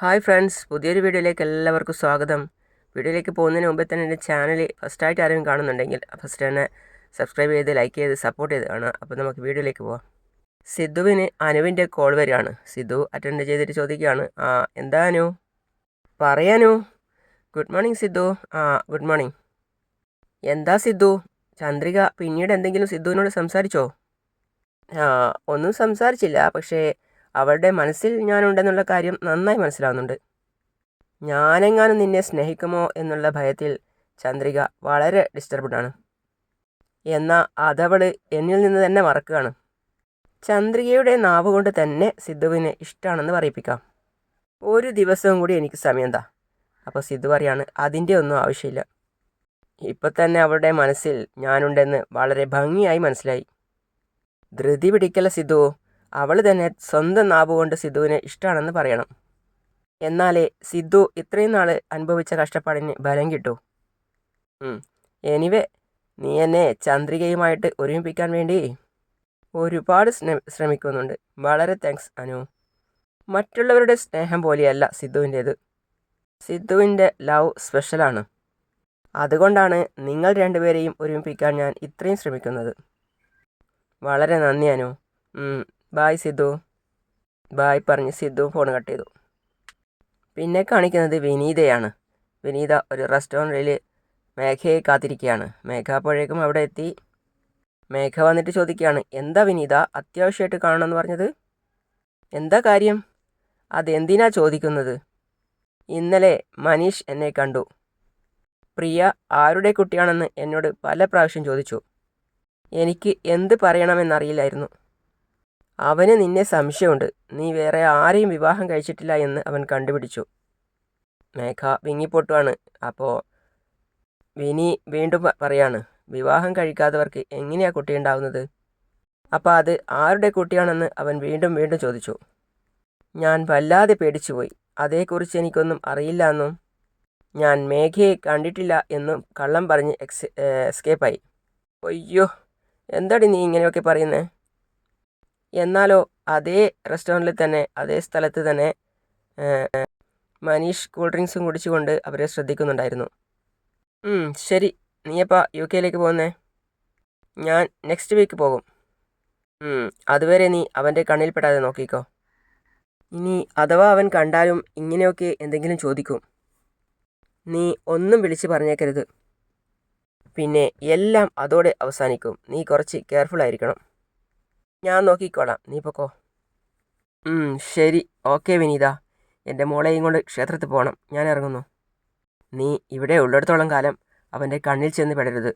Hi friends പുതിയൊരു വീഡിയോയിലേക്ക് എല്ലാവർക്കും സ്വാഗതം. വീഡിയോയിലേക്ക് പോകുന്നതിന് മുമ്പേ തന്നെ എന്റെ ചാനൽ ഫസ്റ്റായിട്ട് ആരെങ്കിലും കാണുന്നുണ്ടെങ്കിൽ ഫസ്റ്റ് തന്നെ സബ്സ്ക്രൈബ് ചെയ്ത് ലൈക്ക് ചെയ്ത് സപ്പോർട്ട് ചെയ്ത് കാണുക അപ്പോൾ നമുക്ക് വീഡിയോയിലേക്ക് പോവാം. സിദ്ധുവിന് അനുവിന്റെ കോൾ വരികയാണ്. സിദ്ധു അറ്റൻഡ് ചെയ്തിട്ട് ചോദിക്കുകയാണ്. ആ എന്താ അനു? പറയാനു ഗുഡ് മോർണിംഗ് സിദ്ധു. ആ ഗുഡ് മോർണിംഗ്. എന്താ സിദ്ധു? ചന്ദ്രിക പിന്നീട് എന്തെങ്കിലും സിദ്ധുവിനോട് സംസാരിച്ചോ? ഒന്നും സംസാരിച്ചില്ല. പക്ഷേ അവളുടെ മനസ്സിൽ ഞാനുണ്ടെന്നുള്ള കാര്യം നന്നായി മനസ്സിലാവുന്നുണ്ട്. ഞാനെങ്ങാനും നിന്നെ സ്നേഹിക്കുമോ എന്നുള്ള ഭയത്തിൽ ചന്ദ്രിക വളരെ ഡിസ്റ്റർബ്ഡാണ് എന്നാൽ അതവൾ എന്നിൽ നിന്ന് തന്നെ മറക്കുകയാണ്. ചന്ദ്രികയുടെ നാവ് കൊണ്ട് തന്നെ സിദ്ധുവിന് ഇഷ്ടമാണെന്ന് പറയിപ്പിക്കാം. ഒരു ദിവസവും കൂടി എനിക്ക് സമയം താ അപ്പോൾ സിദ്ധു പറയാണ് അതിന്റെ ഒന്നും ആവശ്യമില്ല. ഇപ്പം തന്നെ അവളുടെ മനസ്സിൽ ഞാനുണ്ടെന്ന് വളരെ ഭംഗിയായി മനസ്സിലായി. ധൃതി പിടിക്കല സിദ്ധു? അവൾ തന്നെ സ്വന്തം നാവ് കൊണ്ട് സിദ്ധുവിനെ ഇഷ്ടമാണെന്ന് പറയണം. എന്നാലേ സിദ്ധു ഇത്രയും നാൾ അനുഭവിച്ച കഷ്ടപ്പാടിന് ബലം കിട്ടൂ. എനിവേ നീ എന്നെ ചന്ദ്രികയുമായിട്ട് ഒരുമിപ്പിക്കാൻ വേണ്ടി ഒരുപാട് ശ്രമിക്കുന്നുണ്ട്. വളരെ താങ്ക്സ് അനു. മറ്റുള്ളവരുടെ സ്നേഹം പോലെയല്ല സിദ്ധുവിന്റേത്. സിദ്ധുവിന്റെ ലവ് സ്പെഷ്യലാണ്. അതുകൊണ്ടാണ് നിങ്ങൾ രണ്ടുപേരെയും ഒരുമിപ്പിക്കാൻ ഞാൻ ഇത്രയും ശ്രമിക്കുന്നത്. വളരെ നന്ദി അനു. ബായ് സിദ്ധു. ബായ് പറഞ്ഞ് സിദ്ധു ഫോൺ കട്ട് ചെയ്തു. പിന്നെ കാണിക്കുന്നത് വിനീതയാണ്. വിനീത ഒരു റെസ്റ്റോറന്റിൽ മേഘയെ കാത്തിരിക്കുകയാണ് മേഘ അപ്പോഴേക്കും അവിടെ എത്തി. മേഘ വന്നിട്ട് ചോദിക്കുകയാണ് എന്താ വിനീത? അത്യാവശ്യമായിട്ട് കാണണമെന്ന് പറഞ്ഞത്? എന്താ കാര്യം? അതെന്തിനാ ചോദിക്കുന്നത്? ഇന്നലെ മനീഷ് എന്നെ കണ്ടു. പ്രിയ ആരുടെ കുട്ടിയാണെന്ന് എന്നോട് പല പ്രാവശ്യം ചോദിച്ചു. എനിക്ക് എന്ത് പറയണമെന്നറിയില്ലായിരുന്നു അവന് നിന്നെ സംശയമുണ്ട്. നീ വേറെ ആരെയും വിവാഹം കഴിച്ചിട്ടില്ല എന്ന് അവൻ കണ്ടുപിടിച്ചു. മേഘ വിങ്ങിപ്പൊട്ടുവാണ്. അപ്പോൾ വിനി വീണ്ടും പറയാണ് വിവാഹം കഴിക്കാത്തവർക്ക് എങ്ങനെയാ കുട്ടി ഉണ്ടാവുന്നത്? അപ്പോൾ അത് ആരുടെ കുട്ടിയാണെന്ന് അവൻ വീണ്ടും വീണ്ടും ചോദിച്ചു. ഞാൻ വല്ലാതെ പേടിച്ചുപോയി. അതേക്കുറിച്ച് എനിക്കൊന്നും അറിയില്ല എന്നും. ഞാൻ മേഘയെ കണ്ടിട്ടില്ല എന്നും കള്ളം പറഞ്ഞ് എക്സ് എസ്കേപ്പായി അയ്യോ എന്താടി നീ ഇങ്ങനെയൊക്കെ പറയുന്നത് എന്നാലോ അതേ റെസ്റ്റോറന്റിൽ തന്നെ അതേ സ്ഥലത്ത് തന്നെ മനീഷ് കൂൾ ഡ്രിങ്ക്സും കുടിച്ചുകൊണ്ട് അവരെ ശ്രദ്ധിക്കുന്നുണ്ടായിരുന്നു. ശരി. നീയപ്പോൾ യു കെയിലേക്ക് പോകുന്നേ. ഞാൻ നെക്സ്റ്റ് വീക്ക് പോകും. അതുവരെ നീ അവന്റെ കണ്ണിൽപ്പെടാതെ നോക്കിക്കോ. ഇനി അഥവാ അവൻ കണ്ടാലും ഇങ്ങനെയൊക്കെ എന്തെങ്കിലും ചോദിക്കും. നീ ഒന്നും വിളിച്ച് പറഞ്ഞേക്കരുത്. പിന്നെ എല്ലാം അതോടെ അവസാനിക്കും. നീ കുറച്ച് കെയർഫുൾ ആയിരിക്കണം. ഞാൻ നോക്കിക്കോളാം. നീ പൊക്കോ. ശരി. ഓക്കെ വിനീത. എന്റെ മോളെയും കൊണ്ട് ക്ഷേത്രത്തിൽ പോകണം ഞാൻ ഇറങ്ങുന്നു. നീ ഇവിടെ ഉള്ളിടത്തോളം കാലം അവന്റെ കണ്ണിൽ ചെന്ന് പെടരുത്.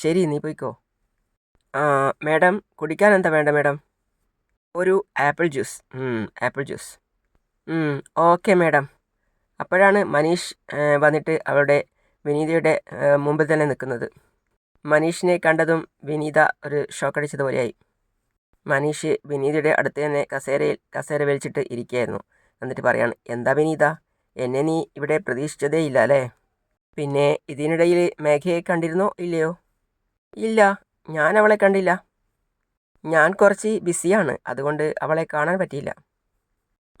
ശരി നീ പോയിക്കോ. മേഡം കുടിക്കാൻ എന്താ വേണ്ട മേഡം? ഒരു apple juice. Apple juice. Okay madam. അപ്പോഴാണ് മനീഷ് വന്നിട്ട് അവളുടെ വിനീതയുടെ മുമ്പിൽ തന്നെ നിൽക്കുന്നത്. മനീഷിനെ കണ്ടതും വിനീത ഒരു ഷോക്കടിച്ചതുപോലെയായി. മനീഷ് വിനീതയുടെ അടുത്ത് തന്നെ കസേരയിൽ കസേര വലിച്ചിട്ട് ഇരിക്കുകയായിരുന്നു. എന്നിട്ട് പറയാണ് എന്താ വിനീത? എന്നെ നീ ഇവിടെ പ്രതീക്ഷിച്ചതേ ഇല്ല അല്ലേ? പിന്നെ ഇതിനിടയിൽ മേഘയെ കണ്ടിരുന്നോ ഇല്ലയോ? ഇല്ല ഞാൻ അവളെ കണ്ടില്ല. ഞാൻ കുറച്ച് ബിസിയാണ് അതുകൊണ്ട് അവളെ കാണാൻ പറ്റിയില്ല.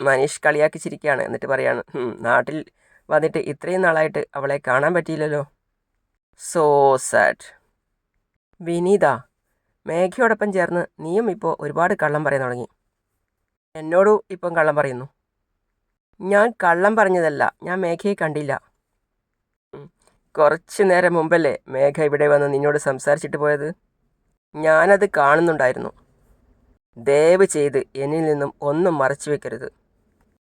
മനീഷ് കളിയാക്കി ചിരിക്കുകയാണ് എന്നിട്ട് പറയാണ് നാട്ടിൽ വന്നിട്ട് ഇത്രയും നാളായിട്ട് അവളെ കാണാൻ പറ്റിയില്ലല്ലോ. സോ സാഡ് വിനീത മേഘയോടൊപ്പം ചേർന്ന് നീയും ഇപ്പോൾ ഒരുപാട് കള്ളം പറയാൻ തുടങ്ങി. എന്നോടും ഇപ്പം കള്ളം പറയുന്നു. ഞാൻ കള്ളം പറഞ്ഞതല്ല ഞാൻ മേഘയെ കണ്ടില്ല. കുറച്ച് നേരം മുമ്പല്ലേ മേഘ ഇവിടെ വന്ന് നിന്നോട് സംസാരിച്ചിട്ട് പോയത്? ഞാനത് കാണുന്നുണ്ടായിരുന്നു. ദയവ് ചെയ്ത് എന്നിൽ നിന്നും ഒന്നും മറച്ചു വെക്കരുത്.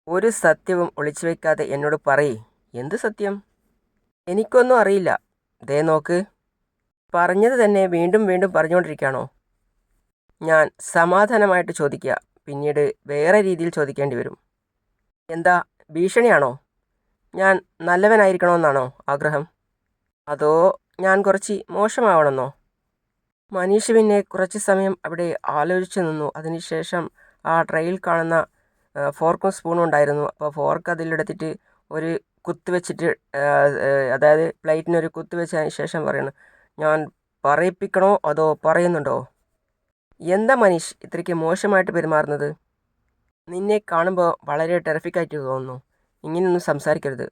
ഒരു സത്യവും ഒളിച്ചു വെക്കാതെ എന്നോട് പറയേ. എന്ത് സത്യം? എനിക്കൊന്നും അറിയില്ല. ദേ നോക്ക്. പറഞ്ഞത് തന്നെ വീണ്ടും വീണ്ടും പറഞ്ഞുകൊണ്ടിരിക്കുകയാണോ? ഞാൻ സമാധാനമായിട്ട് ചോദിക്കുക. പിന്നീട് വേറെ രീതിയിൽ ചോദിക്കേണ്ടി വരും. എന്താ ഭീഷണിയാണോ? ഞാൻ നല്ലവനായിരിക്കണമെന്നാണോ ആഗ്രഹം? അതോ ഞാൻ കുറച്ച് മോശമാവണമെന്നോ? മനീഷ് പിന്നെ കുറച്ച് സമയം അവിടെ ആലോചിച്ചു നിന്നു. അതിനുശേഷം ആ ട്രെയിൽ കാണുന്ന ഫോർക്കും സ്പൂണും ഉണ്ടായിരുന്നു. അപ്പോൾ ഫോർക്ക് അതിലെടുത്തിട്ട് ഒരു കുത്ത് വെച്ചിട്ട് അതായത് പ്ലേറ്റിനൊരു കുത്ത് വെച്ചതിന് ശേഷം പറയണം ഞാൻ പറയിപ്പിക്കണോ അതോ പറയുന്നുണ്ടോ? എന്താ മനീഷ് ഇത്രയ്ക്ക് മോശമായിട്ട് പെരുമാറുന്നത്? നിന്നെ കാണുമ്പോൾ വളരെ ടെറഫിക്കായിട്ട് തോന്നുന്നു. ഇങ്ങനെയൊന്നും സംസാരിക്കരുത്.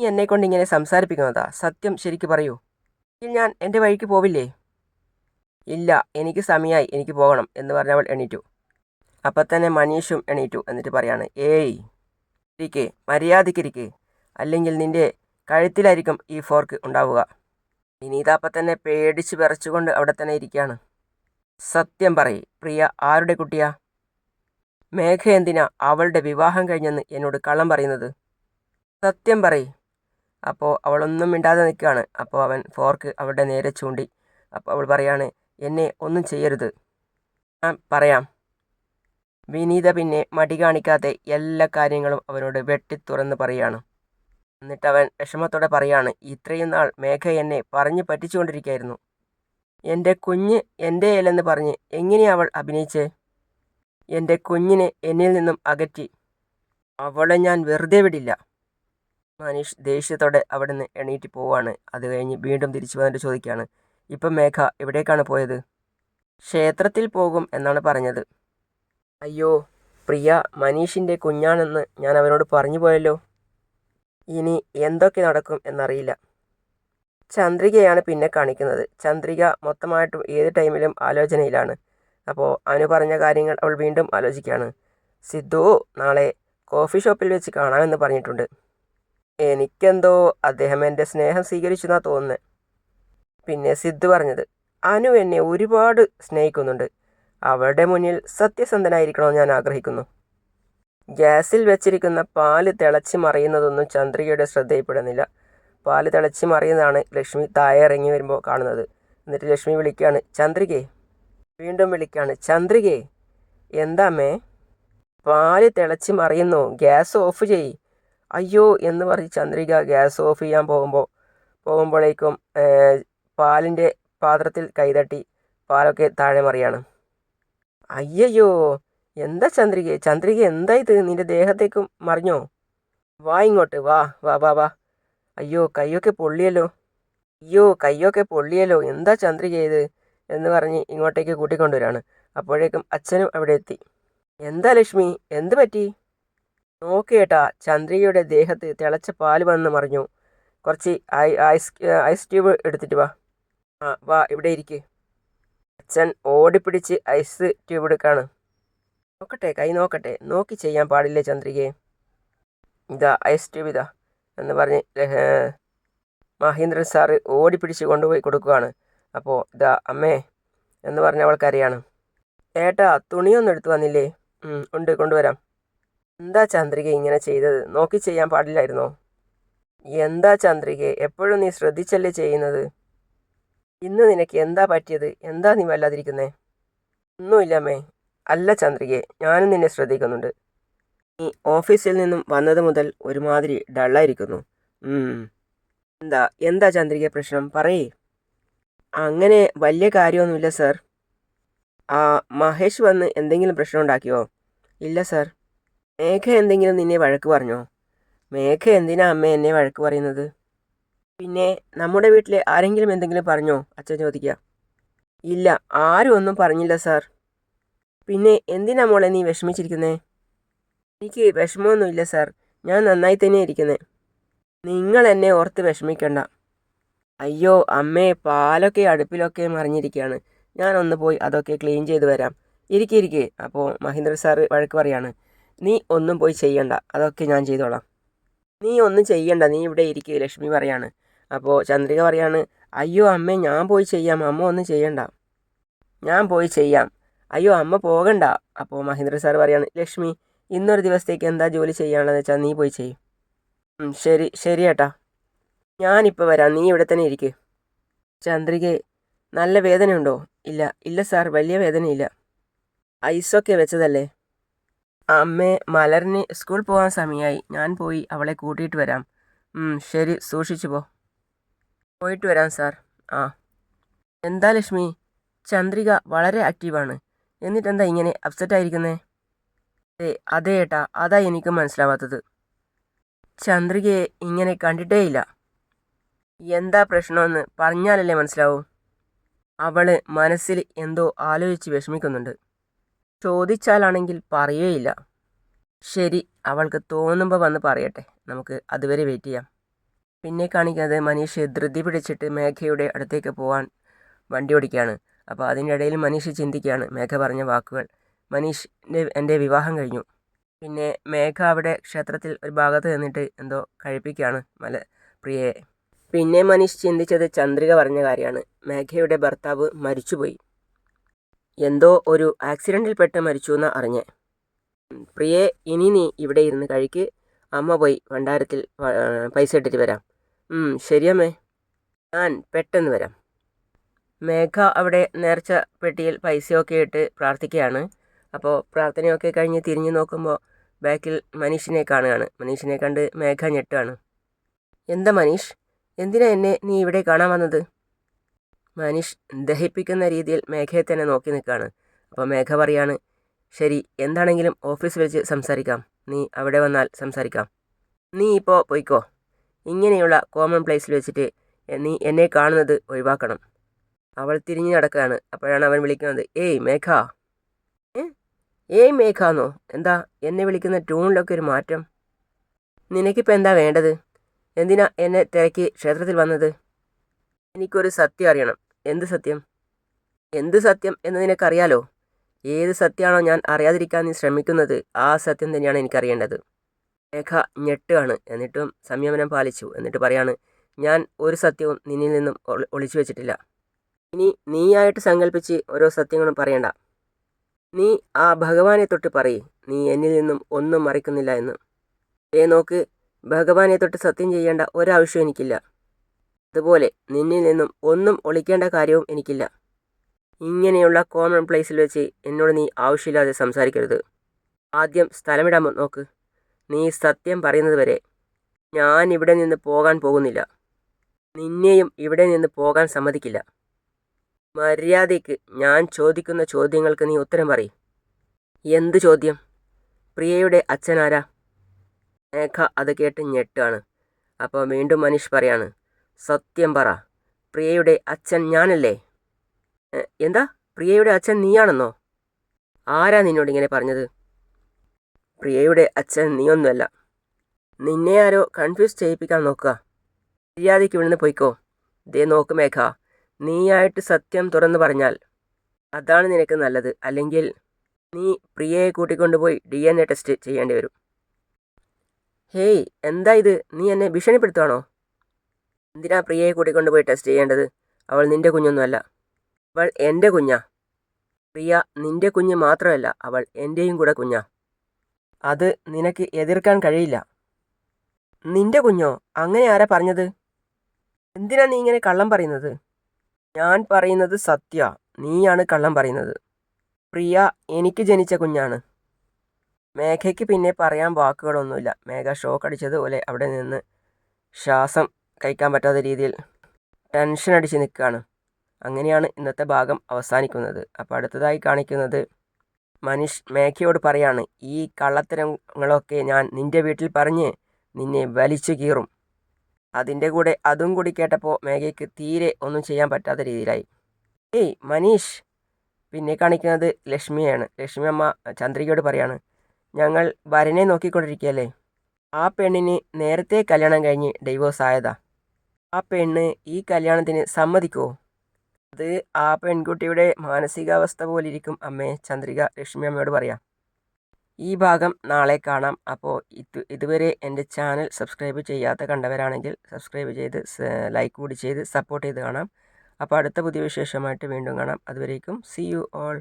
നീ എന്നെക്കൊണ്ട് ഇങ്ങനെ സംസാരിപ്പിക്കുന്നതാ. സത്യം ശരിക്ക് പറയൂ. ഞാൻ എന്റെ വഴിക്ക് പോവില്ലേ? ഇല്ല എനിക്ക് സമയമായി എനിക്ക് പോകണം എന്ന് പറഞ്ഞവൾ എണീറ്റു. അപ്പം തന്നെ മനീഷും എണീറ്റു എന്നിട്ട് പറയാണ് ഏയ് ഇരിക്കേ. മര്യാദയ്ക്കിരിക്കേ. അല്ലെങ്കിൽ നിന്റെ കഴുത്തിലായിരിക്കും ഈ ഫോർക്ക് ഉണ്ടാവുക. വിനീത അപ്പം തന്നെ പേടിച്ച് വിറച്ചുകൊണ്ട് അവിടെ തന്നെ ഇരിക്കുകയാണ് സത്യം പറയ് പ്രിയ. ആരുടെ കുട്ടിയാ? മേഘ എന്തിനാ അവളുടെ വിവാഹം കഴിഞ്ഞെന്ന് എന്നോട് കള്ളം പറയുന്നത്? സത്യം പറയ്. അപ്പോൾ അവളൊന്നും മിണ്ടാതെ നിൽക്കുകയാണ്. അപ്പോൾ അവൻ ഫോർക്ക് അവളുടെ നേരെ ചൂണ്ടി. അപ്പോൾ അവൾ പറയാണ് എന്നെ ഒന്നും ചെയ്യരുത്. ഞാൻ പറയാം. വിനീത പിന്നെ മടി കാണിക്കാതെ എല്ലാ കാര്യങ്ങളും അവനോട് വെട്ടിത്തുറന്ന് പറയാണ് എന്നിട്ട് അവൻ വിഷമത്തോടെ പറയാണ് ഇത്രയും നാൾ മേഘ എന്നെ പറഞ്ഞു പറ്റിച്ചുകൊണ്ടിരിക്കുകയായിരുന്നു എന്റെ കുഞ്ഞ് എന്റെ അല്ലെന്ന് പറഞ്ഞ് എങ്ങനെയവൾ അഭിനയിച്ചേ? എന്റെ കുഞ്ഞിനെ എന്നിൽ നിന്നും അകറ്റി. അവളെ ഞാൻ വെറുതെ വിടില്ല. മനീഷ് ദേഷ്യത്തോടെ അവിടുന്ന് എണീറ്റ് പോവാണ്. അത് കഴിഞ്ഞ് വീണ്ടും തിരിച്ചു വന്നിട്ട് ചോദിക്കുകയാണ് ഇപ്പം മേഘ എവിടേക്കാണ് പോയത്? ക്ഷേത്രത്തിൽ പോകും എന്നാണ് പറഞ്ഞത്. അയ്യോ പ്രിയ മനീഷിന്റെ കുഞ്ഞാണെന്ന് ഞാൻ അവനോട് പറഞ്ഞു പോയല്ലോ. ഇനി എന്തൊക്കെ നടക്കും എന്നറിയില്ല. ചന്ദ്രികയാണ് പിന്നെ കാണിക്കുന്നത്. ചന്ദ്രിക മൊത്തമായിട്ടും ഏത് ടൈമിലും ആലോചനയിലാണ്. അപ്പോൾ അനു പറഞ്ഞ കാര്യങ്ങൾ അവൾ വീണ്ടും ആലോചിക്കുകയാണ്. സിദ്ധു നാളെ കോഫി ഷോപ്പിൽ വെച്ച് കാണാമെന്ന് പറഞ്ഞിട്ടുണ്ട്. എനിക്കെന്തോ അദ്ദേഹം എന്റെ സ്നേഹം സ്വീകരിച്ചു എന്നാണ് തോന്നുന്നത് പിന്നെ സിദ്ധു പറഞ്ഞത് അനു എന്നെ ഒരുപാട് സ്നേഹിക്കുന്നുണ്ട്. അവളുടെ മുന്നിൽ സത്യസന്ധനായിരിക്കണമെന്ന് ഞാൻ ആഗ്രഹിക്കുന്നു. ഗ്യാസിൽ വെച്ചിരിക്കുന്ന പാൽ തിളച്ച് മറിയുന്നതൊന്നും ചന്ദ്രികയുടെ ശ്രദ്ധയിൽപ്പെടുന്നില്ല പാൽ തിളച്ച് മറിയുന്നതാണ് ലക്ഷ്മി താഴെ ഇറങ്ങി വരുമ്പോൾ കാണുന്നത്. എന്നിട്ട് ലക്ഷ്മി വിളിക്കുകയാണ് ചന്ദ്രികേ. വീണ്ടും വിളിക്കുകയാണ് ചന്ദ്രികേ എന്താമ്മേ പാൽ തിളച്ച് മറിയുന്നു ഗ്യാസ് ഓഫ് ചെയ് അയ്യോ എന്ന് പറഞ്ഞ് ചന്ദ്രിക ഗ്യാസ് ഓഫ് ചെയ്യാൻ പോകുമ്പോൾ പോകുമ്പോഴേക്കും പാലിന്റെ പാത്രത്തിൽ കൈതട്ടി പാലൊക്കെ താഴെ മറിയാണ്. അയ്യയ്യോ എന്താ ചന്ദ്രിക? ചന്ദ്രിക എന്തായിത് നിന്റെ ദേഹത്തേക്കും മറിഞ്ഞോ? വാ ഇങ്ങോട്ട് വാ വാ വാ വാ. അയ്യോ കയ്യൊക്കെ പൊള്ളിയല്ലോ. അയ്യോ കയ്യൊക്കെ പൊള്ളിയല്ലോ. എന്താ ചന്ദ്രിക ഇത്? എന്ന് പറഞ്ഞ് ഇങ്ങോട്ടേക്ക് കൂട്ടിക്കൊണ്ടുവരാണ്. അപ്പോഴേക്കും അച്ഛനും അവിടെ എത്തി. എന്താ ലക്ഷ്മി? എന്ത് പറ്റി? നോക്കേട്ടാ ചന്ദ്രികയുടെ ദേഹത്ത് തിളച്ച പാൽ വന്ന് മറിഞ്ഞു. കുറച്ച് ഐസ് ഐസ് ട്യൂബ് എടുത്തിട്ട് വാ. ആ വാ ഇവിടെ ഇരിക്ക്. അച്ഛൻ ഓടിപ്പിടിച്ച് ഐസ് ട്യൂബ് എടുക്കാണ്. നോക്കട്ടെ കൈ നോക്കട്ടെ. നോക്കി ചെയ്യാൻ പാടില്ലേ ചന്ദ്രികയെ? ഇതാ ഐസ് ട്യൂബ് ഇതാ. എന്ന് പറഞ്ഞ് മഹേന്ദ്രൻ സാറ് ഓടിപ്പിടിച്ച് കൊണ്ടുപോയി കൊടുക്കുകയാണ്. അപ്പോൾ ഇതാ അമ്മേ എന്ന് പറഞ്ഞ അവൾക്കറിയാണ് ഏട്ടാ തുണിയൊന്നും എടുത്തു വന്നില്ലേ? ഉണ്ട് കൊണ്ടുവരാം. എന്താ ചന്ദ്രിക ഇങ്ങനെ ചെയ്തത്? നോക്കി ചെയ്യാൻ പാടില്ലായിരുന്നോ? എന്താ ചന്ദ്രിക എപ്പോഴും നീ ശ്രദ്ധിച്ചല്ലേ ചെയ്യുന്നത്? ഇന്ന് നിനക്ക് എന്താ പറ്റിയത്? എന്താ നീ വല്ലാതിരിക്കുന്നേ? ഒന്നുമില്ലമ്മേ അല്ല ചന്ദ്രികെ ഞാനും നിന്നെ ശ്രദ്ധിക്കുന്നുണ്ട്. നീ ഓഫീസിൽ നിന്നും വന്നത് മുതൽ ഒരുമാതിരി ഡള്ളായിരിക്കുന്നു. എന്താ എന്താ ചന്ദ്രിക പ്രശ്നം? പറയേ. അങ്ങനെ വലിയ കാര്യമൊന്നുമില്ല സർ. ആ മഹേഷ് വന്ന് എന്തെങ്കിലും പ്രശ്നം ഉണ്ടാക്കിയോ? ഇല്ല സർ. മേഘ എന്തെങ്കിലും നിന്നെ വഴക്ക് പറഞ്ഞോ? മേഘ എന്തിനാ അമ്മ എന്നെ വഴക്ക് പറയുന്നത്? പിന്നെ നമ്മുടെ വീട്ടിലെ ആരെങ്കിലും എന്തെങ്കിലും പറഞ്ഞോ? അച്ഛൻ ചോദിക്കുക ഇല്ല ആരും ഒന്നും പറഞ്ഞില്ല സാർ. പിന്നെ എന്തിനാ മോളെ നീ വിഷമിച്ചിരിക്കുന്നേ? എനിക്ക് വിഷമമൊന്നുമില്ല സാർ. ഞാൻ നന്നായി തന്നെ ഇരിക്കുന്നത് നിങ്ങൾ എന്നെ ഓർത്ത് വിഷമിക്കണ്ട. അയ്യോ അമ്മേ പാലൊക്കെ അടുപ്പിലൊക്കെ മറിഞ്ഞിരിക്കുകയാണ്. ഞാനൊന്ന് പോയി അതൊക്കെ ക്ലീൻ ചെയ്ത് വരാം. ഇരിക്കിരിക്കെ അപ്പോൾ മഹേന്ദ്ര സാറ് വഴക്ക് പറയാണ്. നീ ഒന്നും പോയി ചെയ്യണ്ട. അതൊക്കെ ഞാൻ ചെയ്തോളാം. നീ ഒന്നും ചെയ്യണ്ട. നീ ഇവിടെ ഇരിക്കുക ലക്ഷ്മി പറയാണ്. അപ്പോൾ ചന്ദ്രിക പറയാണ് അയ്യോ അമ്മേ ഞാൻ പോയി ചെയ്യാം. അമ്മ ഒന്നും ചെയ്യണ്ട. ഞാൻ പോയി ചെയ്യാം. അയ്യോ അമ്മ പോകണ്ട. അപ്പോൾ മഹേന്ദ്ര സാർ പറയാണ് ലക്ഷ്മി ഇന്നൊരു ദിവസത്തേക്ക് എന്താ ജോലി ചെയ്യാനുള്ളതെന്ന് വെച്ചാൽ നീ പോയി ചെയ്യും. ശരി ശരി ഏട്ടാ ഞാനിപ്പോൾ വരാം. നീ ഇവിടെ തന്നെ ഇരിക്കുക ചന്ദ്രികെ നല്ല വേദനയുണ്ടോ? ഇല്ല ഇല്ല സാർ വലിയ വേദനയില്ല. ഐസൊക്കെ വെച്ചതല്ലേ? അമ്മേ മലറിന് സ്കൂൾ പോകാൻ സമയമായി ഞാൻ പോയി അവളെ കൂട്ടിയിട്ട് വരാം. ശരി സൂക്ഷിച്ചു പോ. പോയിട്ട് വരാം സാർ. ആ. എന്താ ലക്ഷ്മി? ചന്ദ്രിക വളരെ ആക്റ്റീവാണ് എന്നിട്ടെന്താ ഇങ്ങനെ അപ്സെറ്റ് ആയിരിക്കുന്നേ? അതേ ഏട്ടാ അതാ എനിക്ക് മനസ്സിലാവാത്തത്. ചന്ദ്രികയെ ഇങ്ങനെ കണ്ടിട്ടേയില്ല. എന്താ പ്രശ്നമെന്ന് പറഞ്ഞാലല്ലേ മനസ്സിലാവൂ. അവൾ മനസ്സിൽ എന്തോ ആലോചിച്ച് വിഷമിക്കുന്നുണ്ട്. ചോദിച്ചാലാണെങ്കിൽ പറയേയില്ല. ശരി അവൾക്ക് തോന്നുമ്പോൾ വന്ന് പറയട്ടെ. നമുക്ക് അതുവരെ വെയിറ്റ് ചെയ്യാം. പിന്നെ കാണിക്കാതെ മനീഷ് ധൃതി പിടിച്ചിട്ട് മേഘയുടെ അടുത്തേക്ക് പോകാൻ വണ്ടി ഓടിക്കുകയാണ്. അപ്പോൾ അതിനിടയിൽ മനീഷ് ചിന്തിക്കുകയാണ്. മേഘ പറഞ്ഞ വാക്കുകൾ. മനീഷ് എന്റെ വിവാഹം കഴിഞ്ഞു. പിന്നെ മേഘ അവിടെ ക്ഷേത്രത്തിൽ ഒരു ഭാഗത്ത് നിന്നിട്ട് എന്തോ കഴിപ്പിക്കുകയാണ് മല പ്രിയയെ. പിന്നെ മനീഷ് ചിന്തിച്ചത് ചന്ദ്രിക പറഞ്ഞ കാര്യമാണ്. മേഘയുടെ ഭർത്താവ് മരിച്ചുപോയി. എന്തോ ഒരു ആക്സിഡന്റിൽപ്പെട്ട് മരിച്ചു എന്ന് അറിഞ്ഞ്. പ്രിയെ ഇനി നീ ഇവിടെ ഇരുന്ന് കഴിക്ക്. അമ്മ പോയി ഭണ്ഡാരത്തിൽ പൈസ ഇട്ടിട്ട് വരാം. ശരിയമ്മേ ഞാൻ പെട്ടെന്ന് വരാം. മേഘ അവിടെ നേർച്ച പെട്ടിയിൽ പൈസയൊക്കെ ഇട്ട് പ്രാർത്ഥിക്കുകയാണ്. അപ്പോൾ പ്രാർത്ഥനയൊക്കെ കഴിഞ്ഞ് തിരിഞ്ഞു നോക്കുമ്പോൾ ബാക്കിൽ മനീഷിനെ കാണുകയാണ്. മനീഷിനെ കണ്ട് മേഘ ഞെട്ടുകയാണ്. എന്താ മനീഷ്? എന്തിനാ എന്നെ നീ ഇവിടെ കാണാൻ വന്നത്? മനീഷ് ദഹിപ്പിക്കുന്ന രീതിയിൽ മേഘയെ തന്നെ നോക്കി നിൽക്കുകയാണ്. അപ്പോൾ മേഘ പറയാണ് ശരി എന്താണെങ്കിലും ഓഫീസ് വിളിച്ച് സംസാരിക്കാം. നീ അവിടെ വന്നാൽ സംസാരിക്കാം. നീ ഇപ്പോൾ പോയിക്കോ. ഇങ്ങനെയുള്ള കോമൺ പ്ലേസിൽ വെച്ചിട്ട് നീ എന്നെ കാണുന്നത് ഒഴിവാക്കണം. അവൾ തിരിഞ്ഞു നടക്കുകയാണ്. അപ്പോഴാണ് അവൻ വിളിക്കുന്നത് ഏയ് മേഘ. ഏയ് മേഘ എന്നോ എന്താ എന്നെ വിളിക്കുന്ന ട്യൂണിലൊക്കെ ഒരു മാറ്റം? നിനക്കിപ്പോൾ എന്താ വേണ്ടത്? എന്തിനാ എന്നെ തിരക്കി ക്ഷേത്രത്തിൽ വന്നത്? എനിക്കൊരു സത്യം അറിയണം. എന്ത് സത്യം? എന്ത് സത്യം എന്ന് നിനക്കറിയാലോ? ഏത് സത്യമാണോ ഞാൻ അറിയാതിരിക്കാൻ നീ ശ്രമിക്കുന്നത് ആ സത്യം തന്നെയാണ് എനിക്കറിയേണ്ടത്. രേഖ ഞെട്ടുകയാണ്. എന്നിട്ടും സംയമനം പാലിച്ചു. എന്നിട്ട് പറയാണ് ഞാൻ ഒരു സത്യവും നിന്നിൽ നിന്നും ഒളിച്ചു വെച്ചിട്ടില്ല ഇനി നീയായിട്ട് സങ്കല്പിച്ച് ഓരോ സത്യങ്ങളും പറയണ്ട. നീ ആ ഭഗവാനെ തൊട്ട് പറയ്. നീ എന്നിൽ നിന്നും ഒന്നും മറിക്കുന്നില്ല എന്ന്. ഏ നോക്ക് ഭഗവാനെ തൊട്ട് സത്യം ചെയ്യേണ്ട ഒരാവശ്യവും എനിക്കില്ല. അതുപോലെ നിന്നിൽ നിന്നും ഒന്നും ഒളിക്കേണ്ട കാര്യവും എനിക്കില്ല. ഇങ്ങനെയുള്ള കോമൺ പ്ലേസിൽ വെച്ച് എന്നോട് നീ ആവശ്യമില്ലാതെ സംസാരിക്കരുത്. ആദ്യം സ്ഥലമിടാൻ നോക്ക്. നീ സത്യം പറയുന്നത് വരെ ഞാൻ ഇവിടെ നിന്ന് പോകാൻ പോകുന്നില്ല. നിന്നെയും ഇവിടെ നിന്ന് പോകാൻ സമ്മതിക്കില്ല. മര്യാദയ്ക്ക് ഞാൻ ചോദിക്കുന്ന ചോദ്യങ്ങൾക്ക് നീ ഉത്തരം പറയും. എന്ത് ചോദ്യം? പ്രിയയുടെ അച്ഛനാരാ മേഘ അത് കേട്ട് ഞെട്ടാണ്. അപ്പോൾ വീണ്ടും മനീഷ് പറയാണ് സത്യം പറ പ്രിയയുടെ അച്ഛൻ ഞാനല്ലേ? എന്താ? പ്രിയയുടെ അച്ഛൻ നീയാണെന്നോ? ആരാ നിന്നോട് ഇങ്ങനെ പറഞ്ഞത്? പ്രിയയുടെ അച്ഛൻ നീയൊന്നുമല്ല. നിന്നെ ആരോ കൺഫ്യൂസ് ചെയ്യിപ്പിക്കാൻ നോക്കുക. മര്യാദയ്ക്ക് ഇവിടുന്ന് പോയിക്കോ. ദേ നോക്ക് മേഘ നീയായിട്ട് സത്യം തുറന്നു പറഞ്ഞാൽ അതാണ് നിനക്ക് നല്ലത്. അല്ലെങ്കിൽ നീ പ്രിയയെ കൂട്ടിക്കൊണ്ടുപോയി ഡി എൻ എ ടെസ്റ്റ് ചെയ്യേണ്ടി വരും. ഹേയ് എന്താ ഇത്? നീ എന്നെ ഭീഷണിപ്പെടുത്തുവാണോ? എന്തിനാ പ്രിയയെ കൂട്ടിക്കൊണ്ടുപോയി ടെസ്റ്റ് ചെയ്യേണ്ടത്? അവൾ നിന്റെ കുഞ്ഞൊന്നുമല്ല. അവൾ എന്റെ കുഞ്ഞാ. പ്രിയ നിന്റെ കുഞ്ഞ് മാത്രമല്ല അവൾ എന്റെയും കൂടെ കുഞ്ഞാ. അത് നിനക്ക് എതിർക്കാൻ കഴിയില്ല. നിന്റെ കുഞ്ഞോ? അങ്ങനെ ആരാ പറഞ്ഞത്? എന്തിനാ നീ ഇങ്ങനെ കള്ളം പറയുന്നത്? ഞാൻ പറയുന്നത് സത്യ. നീയാണ് കള്ളം പറയുന്നത്. പ്രിയ എനിക്ക് ജനിച്ച കുഞ്ഞാണ്. മേഘയ്ക്ക് പിന്നെ പറയാൻ വാക്കുകളൊന്നുമില്ല. മേഘ ഷോക്ക് അടിച്ചതുപോലെ അവിടെ നിന്ന് ശ്വാസം കഴിക്കാൻ പറ്റാത്ത രീതിയിൽ ടെൻഷൻ അടിച്ച് നിൽക്കുകയാണ്. അങ്ങനെയാണ് ഇന്നത്തെ ഭാഗം അവസാനിക്കുന്നത്. അപ്പോൾ അടുത്തതായി കാണിക്കുന്നത് മനീഷ് മേഘയോട് പറയാണ് ഈ കള്ളത്തരങ്ങളൊക്കെ ഞാൻ നിന്റെ വീട്ടിൽ പറഞ്ഞ് നിന്നെ വലിച്ചു കീറും. അതിന്റെ കൂടെ അതും കൂടി കേട്ടപ്പോൾ മേഘയ്ക്ക് തീരെ ഒന്നും ചെയ്യാൻ പറ്റാത്ത രീതിയിലായി. ഏയ് മനീഷ്! പിന്നെ കാണിക്കുന്നത് ലക്ഷ്മിയാണ്. ലക്ഷ്മി അമ്മ ചന്ദ്രികയോട് പറയാണ് ഞങ്ങൾ വരനെ നോക്കിക്കൊണ്ടിരിക്കുകയല്ലേ? ആ പെണ്ണിന് നേരത്തെ കല്യാണം കഴിഞ്ഞ് ഡൈവോഴ്സ് ആയതാ. ആ പെണ്ണ് ഈ കല്യാണത്തിന് സമ്മതിക്കുമോ അത് ആ പെൺകുട്ടിയുടെ മാനസികാവസ്ഥ പോലിരിക്കും അമ്മേ ചന്ദ്രിക ലക്ഷ്മി അമ്മയോട് പറയാം. ഈ ഭാഗം നാളെ കാണാം. അപ്പോൾ ഇത് ഇതുവരെ എന്റെ ചാനൽ സബ്സ്ക്രൈബ് ചെയ്യാത്ത കണ്ടവരാണെങ്കിൽ സബ്സ്ക്രൈബ് ചെയ്ത് ലൈക്ക് കൂടി ചെയ്ത് സപ്പോർട്ട് ചെയ്ത് കാണാം. അപ്പോൾ അടുത്ത പുതിയ വിശേഷമായിട്ട് വീണ്ടും കാണാം. അതുവരേക്കും സി യു ഓൾ.